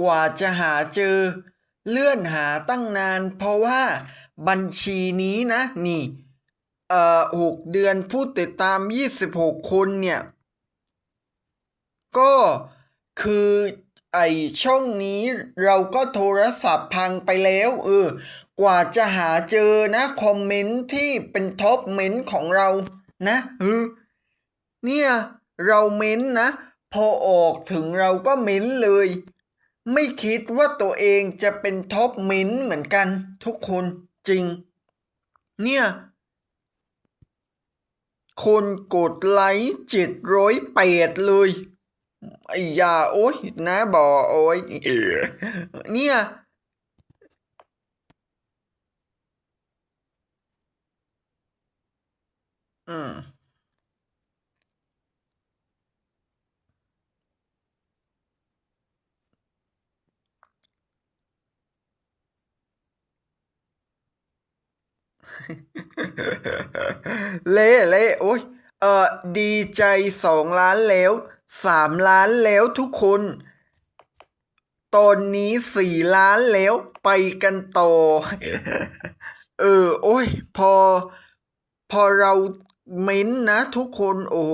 กว่าจะหาเจอ เลื่อนหาตั้งนาน เพราะว่าบัญชีนี้นะ นี่เอ่อหกเดือนผู้ติดตาม 26 คนเนี่ย ก็คือไอช่องนี้เราก็โทรศัพท์พังไปแล้วเออกว่าจะหาเจอนะคอมเมนต์ที่เป็นท็อปเมนต์ของเรานะเออเนี่ย เราเม้นต์นะ พอออกถึงเราก็เม้นเลย ไม่คิดว่าตัวเองจะเป็นท็อปมนต์เหมือนกัน ทุกคนจริง เนี่ย คนกดไลค์เจ็ดร้อยแปดเลยไอ้ยาโอ้ยนะบอโอ้ยเออเนี่ยอืม เละเละโอ้ยเออดีใจสองล้านแล้วสามล้านแล้วทุกคน ตอนนี้สี่ล้านแล้วไปกันต่อ เออ โอ้ย พอ พอเราเม้นต์นะทุกคน โอ้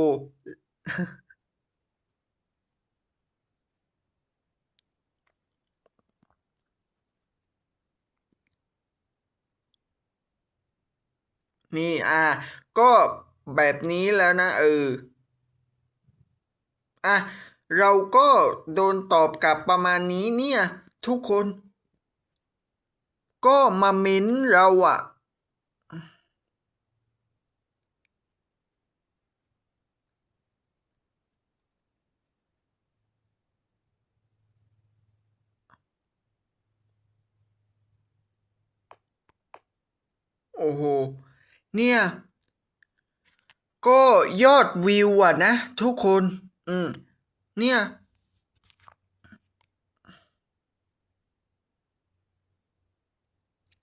นี่อะก็แบบนี้แล้วนะเอออะเราก็โดนตอบกลับประมาณนี้เนี่ย ทุกคน ก็มาเม้นเราอะโอ้โห เนี่ย ก็ยอดวิวอะนะทุกคน อืม เนี่ย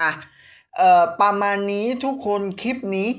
อะ เอ่อ ประมาณนี้ทุกคนคลิปนี้